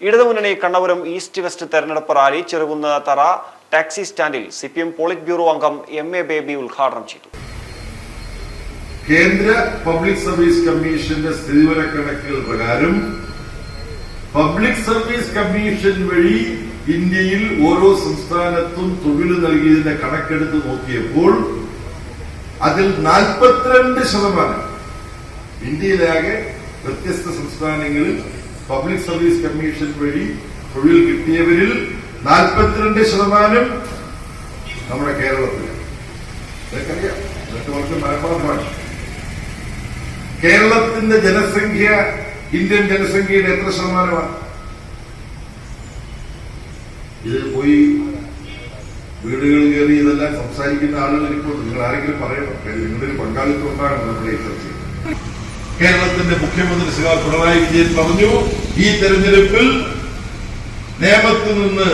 ഇടതുമുന്നണി Kannapuram east west തെരഞ്ഞെടുപ്പ് rally Cherukunnu തറ ടാക്സി സ്റ്റാൻഡിൽ C P M polit bureau അംഗം എം എ ബേബി ഉദ്ഘാടനം ചെയ്തു. കേന്ദ്ര പബ്ലിക് സർവീസ് കമ്മീഷന്റെ സ്ഥിതിവിവരക്കണക്കുകൾ പ്രകാരം പബ്ലിക് സർവീസ് കമ്മീഷൻ വഴി ഇന്ത്യയിൽ ഓരോ സംസ്ഥാനത്തും തൊഴിൽ നൽകിയതിന്റെ കണക്കെടുത്ത് നോക്കിയപ്പോൾ അതിൽ നാൽപ്പത്തിരണ്ട് ശതമാനം ഇന്ത്യയിലാകെ വ്യത്യസ്ത സംസ്ഥാനങ്ങളിൽ പബ്ലിക് സർവീസ് കമ്മീഷൻ വഴി തൊഴിൽ കിട്ടിയവരിൽ നാൽപ്പത്തിരണ്ട് ശതമാനം നമ്മുടെ കേരളത്തിൽ. നിങ്ങൾക്കറിയാം ഇതൊക്കെ വളരെ മനഃപ്പാടമാണ് കേരളത്തിന്റെ ജനസംഖ്യ ഇന്ത്യൻ ജനസംഖ്യയുടെ എത്ര ശതമാനമാണ്? ഇത് പോയി വീടുകൾ കയറി ഇതെല്ലാം സംസാരിക്കുന്ന ആളുകൾ ഇപ്പോൾ നിങ്ങൾ ആരെങ്കിലും പറയണം. നിങ്ങളുടെ പങ്കാളിത്തം ഉണ്ടാകണം നമ്മുടെ ഈ ചർച്ചയിൽ. കേരളത്തിന്റെ മുഖ്യമന്ത്രി ശ്രീ പിണറായി വിജയൻ പറഞ്ഞു ഈ തെരഞ്ഞെടുപ്പിൽ നേമത്ത് നിന്ന്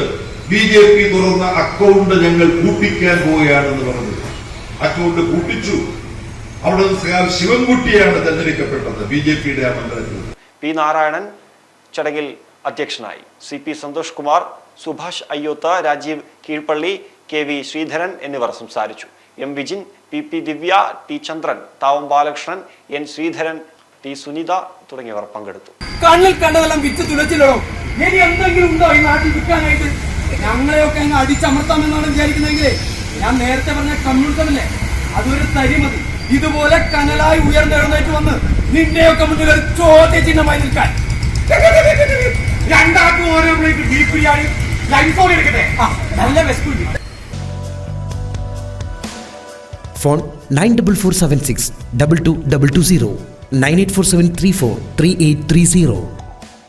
ബി ജെ പി തുറന്ന അക്കൗണ്ട് ഞങ്ങൾ കൂട്ടിക്കാൻ പോവുകയാണെന്ന് പറഞ്ഞു. അക്കൗണ്ട് കൂട്ടിച്ചു അവിടെ നിന്ന് ശിവൻകുട്ടിയാണ് തെരഞ്ഞെടുക്കപ്പെട്ടത് ബി ജെ പിയുടെ ആ മണ്ഡലത്തിൽ. പി നാരായണൻ ചടങ്ങിൽ അധ്യക്ഷനായി. C P Santhosh Kumar Subhash Ayyoth Rajeev Keezhpally K V Sreedharan എന്നിവർ സംസാരിച്ചു. M Vijin P P Divya T Chandran Thavam Balakrishnan N Sreedharan T Sunitha തുടങ്ങിയവർ പങ്കെടുത്തു. കണ്ണിൽ കണ്ടതെല്ലാം വിറ്റ് തുലച്ചില്ലോ ഇനി എന്തെങ്കിലും ഉണ്ടോ ഈ നാട്ടിൽ വിൽക്കാനായിട്ട്? ഞങ്ങളെയൊക്കെ അങ്ങ് അടിച്ചമർത്താമെന്നാണ് വിചാരിക്കുന്നതെങ്കിൽ ഞാൻ നേരത്തെ പറഞ്ഞ കമ്മ്യൂണിസമല്ലേ അതൊരു തരിമതി ഇതുപോലെ കനലായി ഉയർന്നെഴുന്നേറ്റ് വന്ന് നിന്റെയൊക്കെ മുന്നിൽ ഒരു ചോദ്യ ചിഹ്നമായി നിൽക്കാൻ. രണ്ടാൾക്കും ഓരോ പ്ലേറ്റ് ബീഫ് ബിരിയാണി ലൈഫ് എടുക്കട്ടെ? നല്ല വിശപ്പില്ല phone nine double four seven six double two double two zero. Nine eight four seven three four three eight three zero